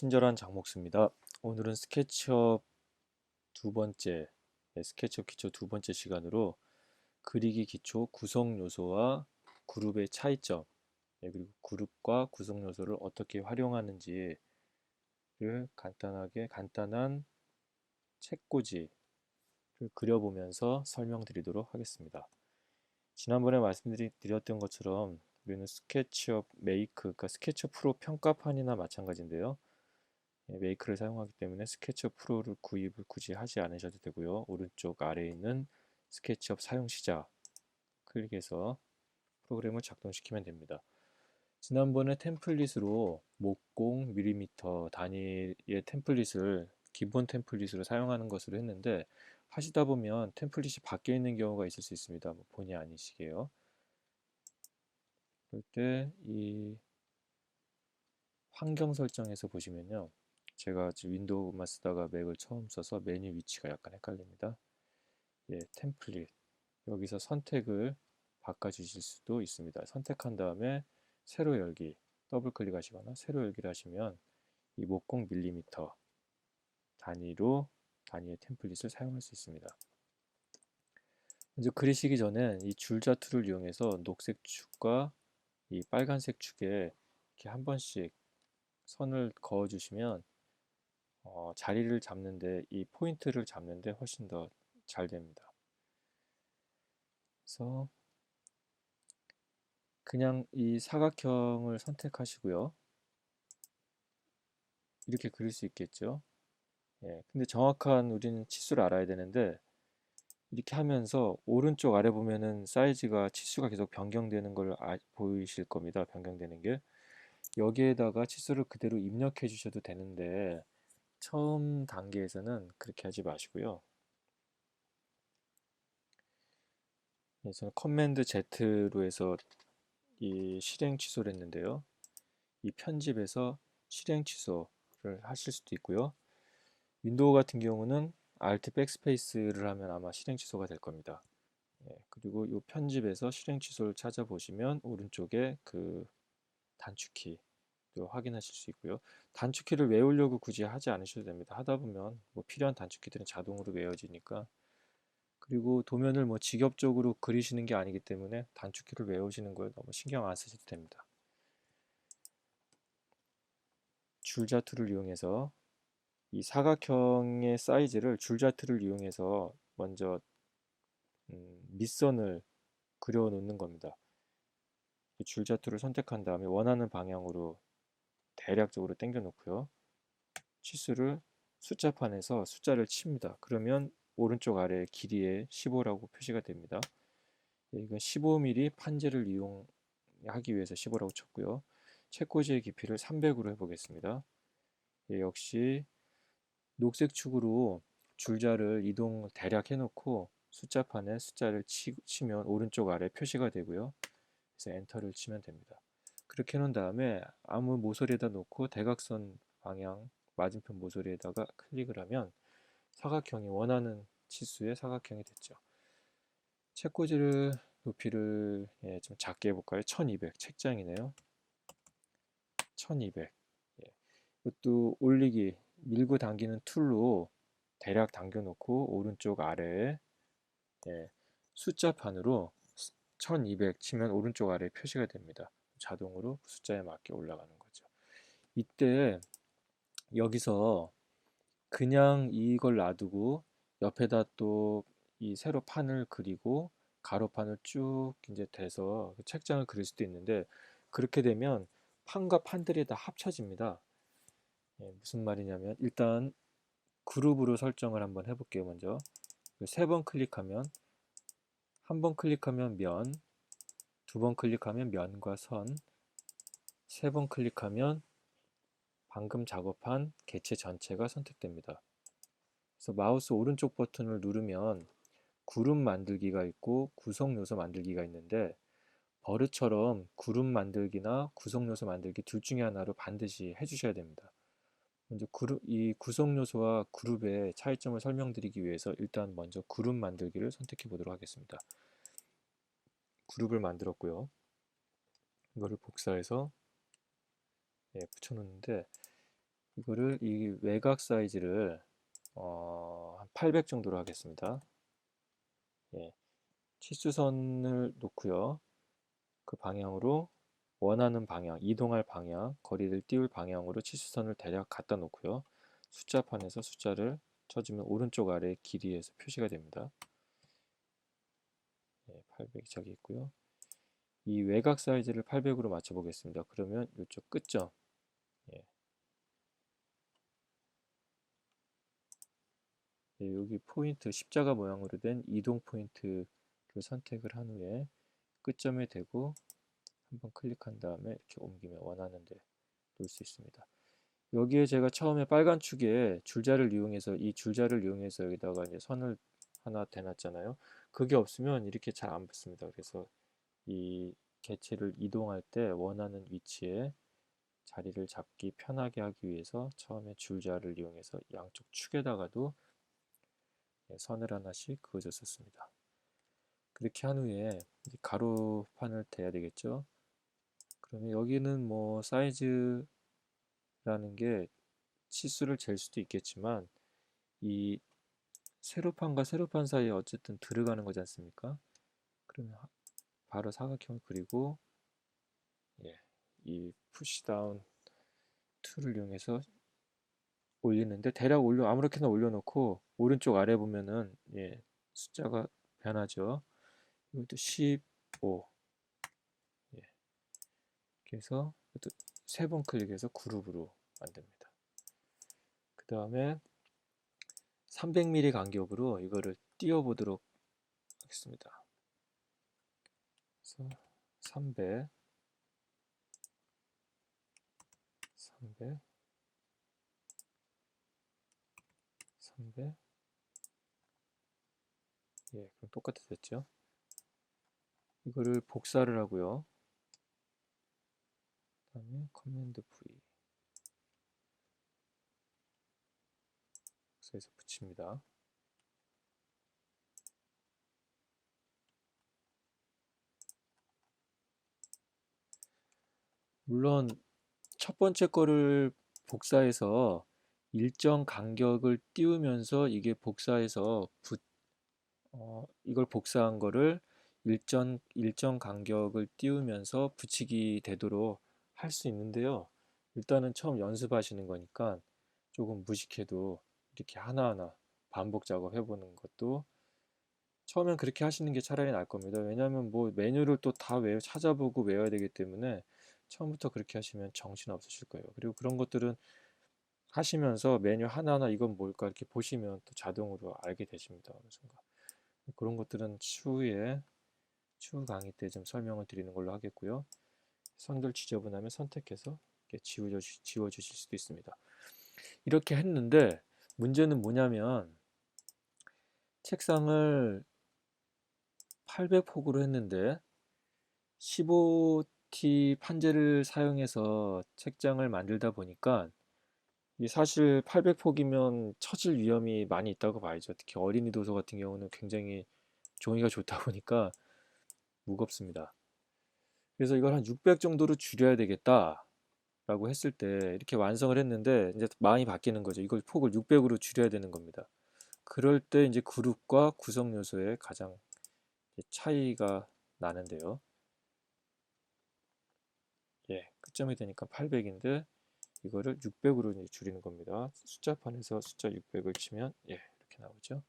친절한 장목수입니다. 오늘은 스케치업 두 번째, 네, 스케치업 기초 두 번째 시간으로 그리기 기초 구성 요소와 그룹의 차이점, 네, 그리고 그룹과 구성 요소를 어떻게 활용하는지를 간단하게 간단한 책꽂이를 그려보면서 설명드리도록 하겠습니다. 지난번에 말씀드렸던 것처럼 우리는 스케치업 메이크, 그러니까 스케치업 프로 평가판이나 마찬가지인데요. 예, 메이크를 사용하기 때문에 스케치업 프로를 구입을 굳이 하지 않으셔도 되고요. 오른쪽 아래에 있는 스케치업 사용 시작 클릭해서 프로그램을 작동시키면 됩니다. 지난번에 템플릿으로 목공, 밀리미터 단위의 템플릿을 기본 템플릿으로 사용하는 것으로 했는데 하시다 보면 템플릿이 바뀌어 있는 경우가 있을 수 있습니다. 뭐 본의 아니시게요. 그럴 때 이 환경 설정에서 보시면요. 제가 윈도우만 쓰다가 맥을 처음 써서 메뉴 위치가 약간 헷갈립니다. 예, 템플릿. 여기서 선택을 바꿔주실 수도 있습니다. 선택한 다음에 세로 열기, 더블 클릭하시거나 세로 열기를 하시면 이 목공 밀리미터 단위로 단위의 템플릿을 사용할 수 있습니다. 먼저 그리시기 전에 이 줄자 툴을 이용해서 녹색 축과 이 빨간색 축에 이렇게 한 번씩 선을 그어 주시면 어, 자리를 잡는데 이 포인트를 잡는데 훨씬 더 잘 됩니다. 그래서 그냥 이 사각형을 선택하시고요. 이렇게 그릴 수 있겠죠. 예, 근데 정확한 우리는 치수를 알아야 되는데 이렇게 하면서 오른쪽 아래 보면은 사이즈가 치수가 계속 변경되는 걸 아, 보이실 겁니다. 변경되는 게 여기에다가 치수를 그대로 입력해 주셔도 되는데 처음 단계에서는 그렇게 하지 마시고요. 네, 저는 커맨드 Z로 해서 이 실행 취소를 했는데요. 이 편집에서 실행 취소를 하실 수도 있고요. 윈도우 같은 경우는 Alt 백스페이스를 하면 아마 실행 취소가 될 겁니다. 예, 그리고 이 편집에서 실행 취소를 찾아보시면 오른쪽에 그 단축키 확인하실 수 있고요. 단축키를 외우려고 굳이 하지 않으셔도 됩니다. 하다 보면 뭐 필요한 단축키들은 자동으로 외워지니까 그리고 도면을 뭐 직업적으로 그리시는 게 아니기 때문에 단축키를 외우시는 거에 너무 신경 안 쓰셔도 됩니다. 줄자 툴을 이용해서 이 사각형의 사이즈를 줄자 툴을 이용해서 먼저 음, 밑선을 그려 놓는 겁니다. 줄자 툴을 선택한 다음에 원하는 방향으로 대략적으로 당겨 놓고요. 치수를 숫자판에서 숫자를 칩니다. 그러면 오른쪽 아래 길이에 15라고 표시가 됩니다. 예, 이건 15mm 판재를 이용하기 위해서 15라고 쳤고요. 책꽂이의 깊이를 300으로 해보겠습니다. 예, 역시 녹색 축으로 줄자를 이동 대략 해놓고 숫자판에 숫자를 치, 치면 오른쪽 아래 표시가 되고요. 그래서 엔터를 치면 됩니다. 그렇게 해놓은 다음에 아무 모서리에다 놓고 대각선 방향 맞은편 모서리에다가 클릭을 하면 사각형이 원하는 치수의 사각형이 됐죠. 책꽂이를 높이를 예, 좀 작게 해볼까요? 1200 책장이네요. 1200 예. 이것도 올리기 밀고 당기는 툴로 대략 당겨놓고 오른쪽 아래에 예, 숫자판으로 1200 치면 오른쪽 아래에 표시가 됩니다. 자동으로 숫자에 맞게 올라가는 거죠. 이때 여기서 그냥 이걸 놔두고 옆에다 또 이 세로 판을 그리고 가로판을 쭉 이제 대서 그 책장을 그릴 수도 있는데 그렇게 되면 판과 판들이 다 합쳐집니다. 예, 무슨 말이냐면 일단 그룹으로 설정을 한번 해볼게요. 먼저 그 세번 클릭하면 한 번 클릭하면 면, 두 번 클릭하면 면과 선, 세 번 클릭하면 방금 작업한 개체 전체가 선택됩니다. 그래서 마우스 오른쪽 버튼을 누르면 그룹 만들기가 있고 구성 요소 만들기가 있는데 버릇처럼 그룹 만들기나 구성 요소 만들기 둘 중에 하나로 반드시 해주셔야 됩니다. 먼저 그룹, 이 구성 요소와 그룹의 차이점을 설명드리기 위해서 일단 먼저 그룹 만들기를 선택해 보도록 하겠습니다. 그룹을 만들었고요. 이거를 복사해서 예, 붙여놓는데 이거를 이 외곽 사이즈를 어, 한 800 정도로 하겠습니다. 예, 치수선을 놓고요. 그 방향으로 원하는 방향, 이동할 방향, 거리를 띄울 방향으로 치수선을 대략 갖다 놓고요. 숫자판에서 숫자를 쳐주면 오른쪽 아래 길이에서 표시가 됩니다. 예, 800이 저기 있고요. 이 외곽 사이즈를 800으로 맞춰 보겠습니다. 그러면 이쪽 끝점 예. 예, 여기 포인트 십자가 모양으로 된 이동 포인트를 선택을 한 후에 끝점에 대고 한번 클릭한 다음에 이렇게 옮기면 원하는 데 놓을 수 있습니다. 여기에 제가 처음에 빨간 축에 줄자를 이용해서 이 줄자를 이용해서 여기다가 이제 선을 하나 대놨잖아요. 그게 없으면 이렇게 잘 안 붙습니다. 그래서 이 개체를 이동할 때 원하는 위치에 자리를 잡기 편하게 하기 위해서 처음에 줄자를 이용해서 양쪽 축에다가도 예, 선을 하나씩 그어줬었습니다. 그렇게 한 후에 가로판을 대야 되겠죠. 그러면 여기는 뭐 사이즈라는 게 치수를 잴 수도 있겠지만 이 세로판과 세로판 사이에 어쨌든 들어가는 거지 않습니까? 그러면 바로 사각형을 그리고 예, 이 푸시다운 툴을 이용해서 올리는데 대략 올려 아무렇게나 올려놓고 오른쪽 아래 보면은 예, 숫자가 변하죠. 이것도 15 예. 그래서 세번 클릭해서 그룹으로 만듭니다. 그 다음에 300mm 간격으로 이거를 띄워 보도록 하겠습니다. 그래서 300 300 300 예, 그럼 똑같아졌죠? 이거를 복사를 하고요. 그 다음에 커맨드 V 복사해서 붙입니다. 물론 첫 번째 거를 복사해서 일정 간격을 띄우면서 이게 복사해서 붙, 어, 이걸 복사한 거를 일정, 일정 간격을 띄우면서 붙이기 되도록 할 수 있는데요. 일단은 처음 연습하시는 거니까 조금 무식해도 이렇게 하나하나 반복 작업해 보는 것도 처음엔 그렇게 하시는 게 차라리 나을 겁니다. 왜냐하면 뭐 메뉴를 또 다 외워 찾아보고 외워야 되기 때문에 처음부터 그렇게 하시면 정신 없으실 거예요. 그리고 그런 것들은 하시면서 메뉴 하나하나 이건 뭘까 이렇게 보시면 또 자동으로 알게 되십니다. 어느 순간. 그런 것들은 추후에 추후 강의 때 좀 설명을 드리는 걸로 하겠고요. 선들 지저분하면 선택해서 지워주실 수도 있습니다. 이렇게 했는데 문제는 뭐냐면 책상을 800폭으로 했는데 15T 판재를 사용해서 책장을 만들다 보니까 사실 800폭이면 처질 위험이 많이 있다고 봐야죠. 특히 어린이 도서 같은 경우는 굉장히 종이가 좋다 보니까 무겁습니다. 그래서 이걸 한 600 정도로 줄여야 되겠다 라고 했을 때 이렇게 완성을 했는데 이제 마음이 바뀌는 거죠. 이걸 폭을 600으로 줄여야 되는 겁니다. 그럴 때 이제 그룹과 구성 요소에 가장 차이가 나는데요. 예, 끝점이 되니까 800인데 이거를 600으로 이제 줄이는 겁니다. 숫자판에서 숫자 600을 치면 예, 이렇게 나오죠.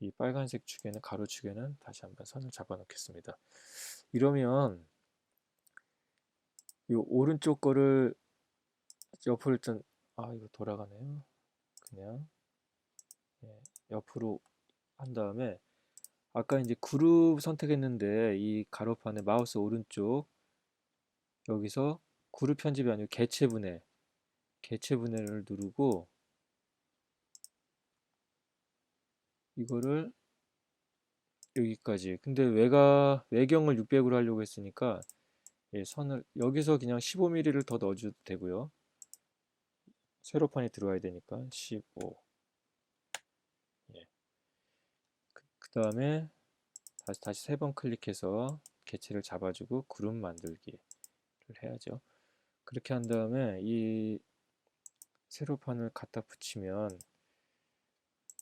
이 빨간색 축에는 가로 축에는 다시 한번 선을 잡아 놓겠습니다. 이러면 이 오른쪽 거를 옆으로 일단 아 이거 돌아가네요. 그냥 예, 옆으로 한 다음에 아까 이제 그룹 선택했는데 이 가로판에 마우스 오른쪽 여기서 그룹 편집이 아니고 개체 분해 개체 분해를 누르고 이거를 여기까지 근데 외가 외경을 600으로 하려고 했으니까 예, 선을 여기서 그냥 15mm를 더 넣어줘도 되고요 세로판이 들어와야 되니까 15 예. 그 다음에 다시 다시 세 번 클릭해서 개체를 잡아주고 그룹 만들기를 해야죠 그렇게 한 다음에 이 세로판을 갖다 붙이면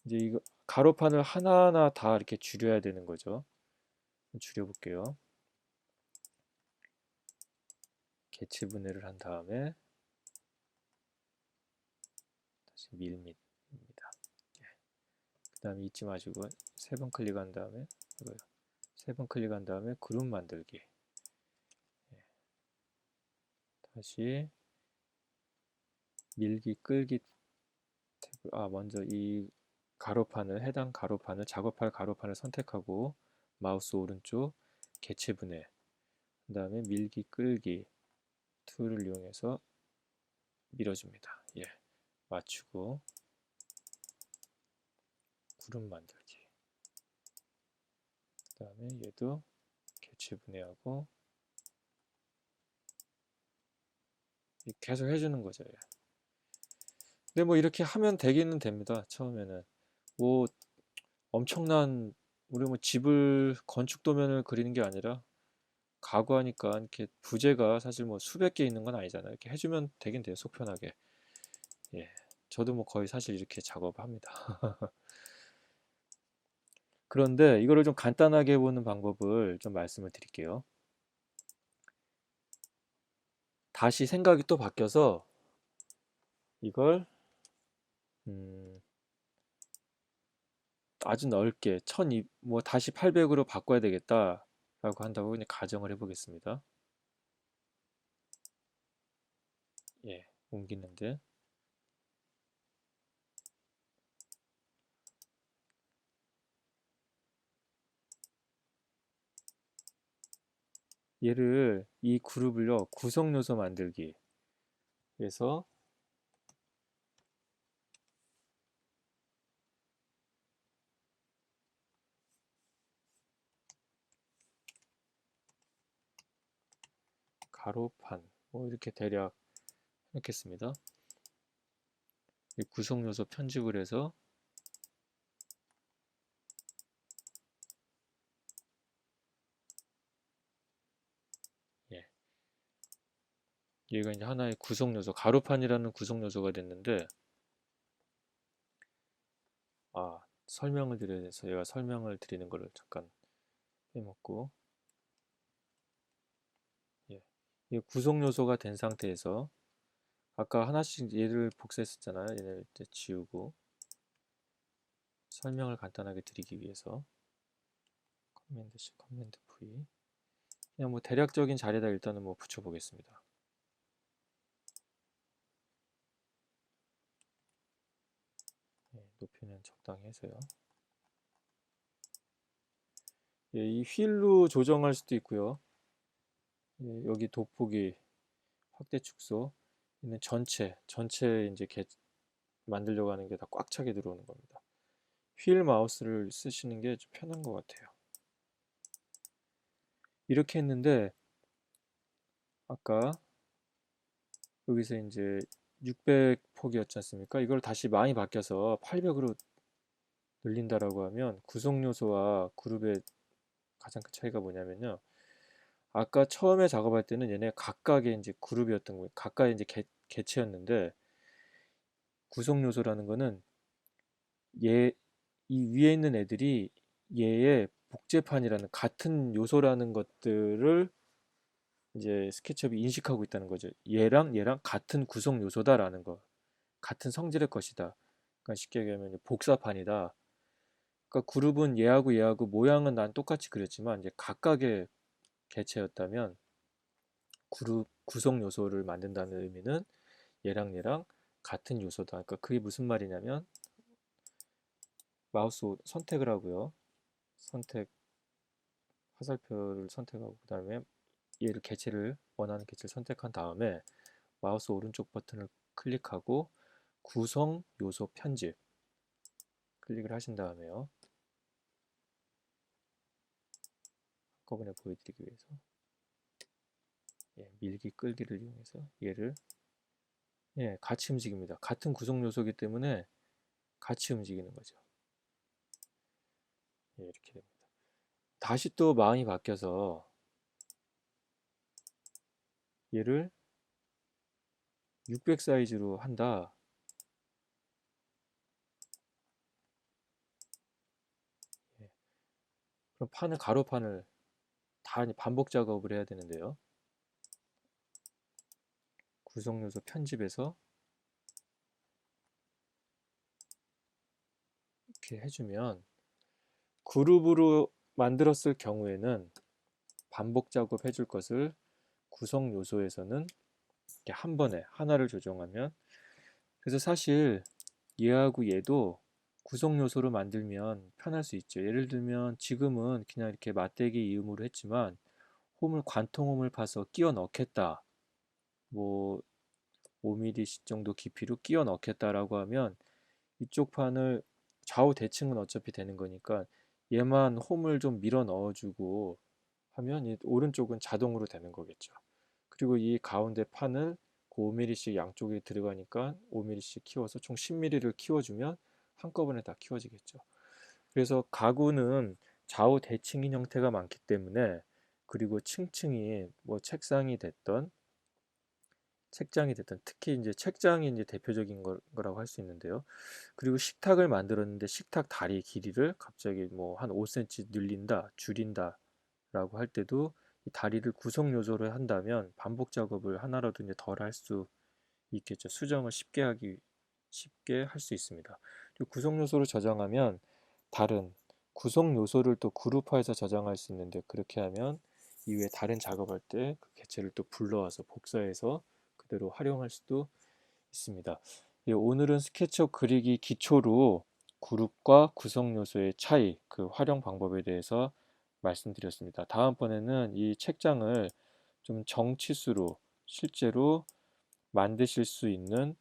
이제 이거 가로판을 하나하나 다 이렇게 줄여야 되는 거죠. 줄여볼게요. 개체 분해를 한 다음에 다시 밀밑입니다. 예. 그 다음에 잊지 마시고 세 번 클릭한 다음에 이거요. 세 번 클릭한 다음에 그룹 만들기. 예. 다시 밀기 끌기 탭을 아 먼저 이 가로판을 해당 가로판을 작업할 가로판을 선택하고 마우스 오른쪽 개체 분해 그 다음에 밀기 끌기 툴을 이용해서 밀어줍니다. 예, 맞추고 구름 만들기 그 다음에 얘도 개체 분해하고 계속 해주는 거죠. 예. 근데 뭐 이렇게 하면 되기는 됩니다. 처음에는 뭐 엄청난 우리 뭐 집을 건축 도면을 그리는 게 아니라 가구 하니까 이렇게 부재가 사실 뭐 수백 개 있는 건 아니잖아요. 이렇게 해주면 되긴 돼요. 속 편하게. 예. 저도 뭐 거의 사실 이렇게 작업합니다. 그런데 이거를 좀 간단하게 해보는 방법을 좀 말씀을 드릴게요. 다시 생각이 또 바뀌어서 이걸 음, 아주 넓게 1002, 뭐 다시 800으로 바꿔야 되겠다 라고 한다고 그냥 가정을 해 보겠습니다. 예 옮기는데. 얘를 이 그룹을요 구성 요소 만들기 그래서 가로판 뭐 이렇게 대략 해놓겠습니다. 구성 요소 편집을 해서 예. 얘가 이제 하나의 구성 요소, 가로판이라는 구성 요소가 됐는데 아 설명을 드려야 돼서 얘가 설명을 드리는 거를 잠깐 빼먹고 구성 요소가 된 상태에서 아까 하나씩 얘를 복사했었잖아요. 얘를 이제 지우고 설명을 간단하게 드리기 위해서 커맨드 C, 커맨드 V 그냥 뭐 대략적인 자리에다 일단은 뭐 붙여보겠습니다. 네, 높이는 적당히 해서요. 예, 이 휠로 조정할 수도 있고요. 예, 여기 돋보기 확대 축소 있는 전체 전체 이제 개, 만들려고 하는 게 다 꽉 차게 들어오는 겁니다. 휠 마우스를 쓰시는 게 좀 편한 것 같아요. 이렇게 했는데 아까 여기서 이제 600 폭이었지 않습니까? 이걸 다시 많이 바뀌어서 800으로 늘린다라고 하면 구성 요소와 그룹의 가장 큰 차이가 뭐냐면요. 아까 처음에 작업할 때는 얘네 각각의 이제 그룹이었던 거예요. 각각의 이제 개, 개체였는데 구성 요소라는 거는 얘 이 위에 있는 애들이 얘의 복제판이라는 같은 요소라는 것들을 이제 스케치업이 인식하고 있다는 거죠. 얘랑 얘랑 같은 구성 요소다라는 거. 같은 성질의 것이다. 그러니까 쉽게 얘기하면 복사판이다. 그러니까 그룹은 얘하고 얘하고 모양은 난 똑같이 그렸지만 이제 각각의 개체였다면 그룹 구성 요소를 만든다는 의미는 얘랑 얘랑 같은 요소다. 그러니까 그게 무슨 말이냐면 마우스 선택을 하고요. 선택 화살표를 선택하고 그 다음에 얘를 개체를 원하는 개체를 선택한 다음에 마우스 오른쪽 버튼을 클릭하고 구성 요소 편집 클릭을 하신 다음에요. 한꺼번에 보여드리기 위해서 예, 밀기 끌기를 이용해서 얘를 예, 같이 움직입니다. 같은 구성 요소이기 때문에 같이 움직이는 거죠. 예, 이렇게 됩니다. 다시 또 마음이 바뀌어서 얘를 600 사이즈로 한다. 예. 그럼 판을 가로판을 반복 작업을 해야 되는데요. 구성 요소 편집해서 이렇게 해주면 그룹으로 만들었을 경우에는 반복 작업 해줄 것을 구성 요소에서는 한 번에 하나를 조정하면 그래서 사실 얘하고 얘도 구성 요소로 만들면 편할 수 있죠. 예를 들면 지금은 그냥 이렇게 맞대기 이음으로 했지만 홈을 관통홈을 파서 끼워 넣겠다. 뭐 5mm 정도 깊이로 끼워 넣겠다라고 하면 이쪽 판을 좌우 대칭은 어차피 되는 거니까 얘만 홈을 좀 밀어 넣어주고 하면 이 오른쪽은 자동으로 되는 거겠죠. 그리고 이 가운데 판을 그 5mm씩 양쪽에 들어가니까 5mm씩 키워서 총 10mm를 키워주면 한꺼번에 다 키워지겠죠. 그래서 가구는 좌우 대칭인 형태가 많기 때문에 그리고 층층이 뭐 책상이 됐던 책장이 됐던 특히 이제 책장이 이제 대표적인 거, 라고 할 수 있는데요. 그리고 식탁을 만들었는데 식탁 다리 길이를 갑자기 뭐 한 5cm 늘린다, 줄인다라고 할 때도 이 다리를 구성 요소로 한다면 반복 작업을 하나라도 이제 덜 할 수 있겠죠. 수정을 쉽게 하기 쉽게 할 수 있습니다. 구성 요소를 저장하면 다른 구성 요소를 또 그룹화해서 저장할 수 있는데 그렇게 하면 이후에 다른 작업할 때 그 개체를 또 불러와서 복사해서 그대로 활용할 수도 있습니다. 예, 오늘은 스케치업 그리기 기초로 그룹과 구성 요소의 차이, 그 활용 방법에 대해서 말씀드렸습니다. 다음번에는 이 책장을 좀 정치수로 실제로 만드실 수 있는